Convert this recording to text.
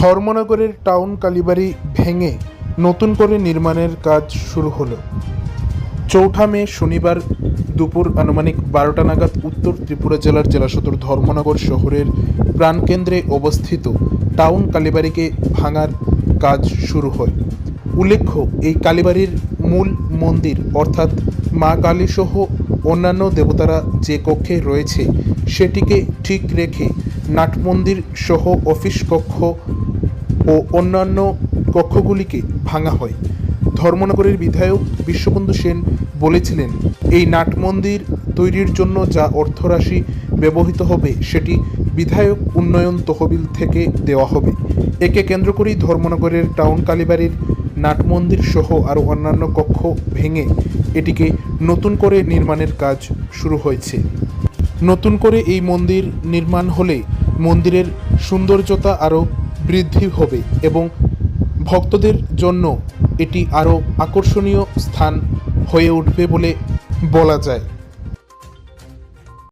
ধর্মনগরের town কালীবাড়ি ভেঙে নতুন করে নির্মাণের কাজ শুরু হলো। চৌঠা মে শনিবার দুপুর আনুমানিক বারোটা নাগাদ উত্তর ত্রিপুরা জেলার জেলা সদর ধর্মনগর শহরের প্রাণকেন্দ্রে অবস্থিত টাউন কালীবাড়িকে ভাঙার কাজ শুরু হয়। উল্লেখ্য, এই কালীবাড়ির মূল মন্দির অর্থাৎ মা কালী সহ অন্যান্য দেবতারা যে কক্ষে রয়েছে, সেটিকে ঠিক রেখে নাটমন্দির সহ অফিস কক্ষ ও অন্যান্য কক্ষগুলিকে ভাঙা হয়। ধর্মনগরের বিধায়ক বিশ্ববন্ধু সেন বলেছিলেন, এই নাটমন্দির তৈরির জন্য যা অর্থরাশি ব্যবহৃত হবে, সেটি বিধায়ক উন্নয়ন তহবিল থেকে দেওয়া হবে। একে কেন্দ্র করেই ধর্মনগরের টাউন কালীবাড়ির নাট মন্দির সহ আরও অন্যান্য কক্ষ ভেঙে এটিকে নতুন করে নির্মাণের কাজ শুরু হয়েছে। নতুন করে এই মন্দির নির্মাণ হলে মন্দিরের সৌন্দর্যতা আরও বৃদ্ধি হবে এবং ভক্তদের জন্য এটি আরও আকর্ষণীয় স্থান হয়ে উঠবে বলে বলা যায়।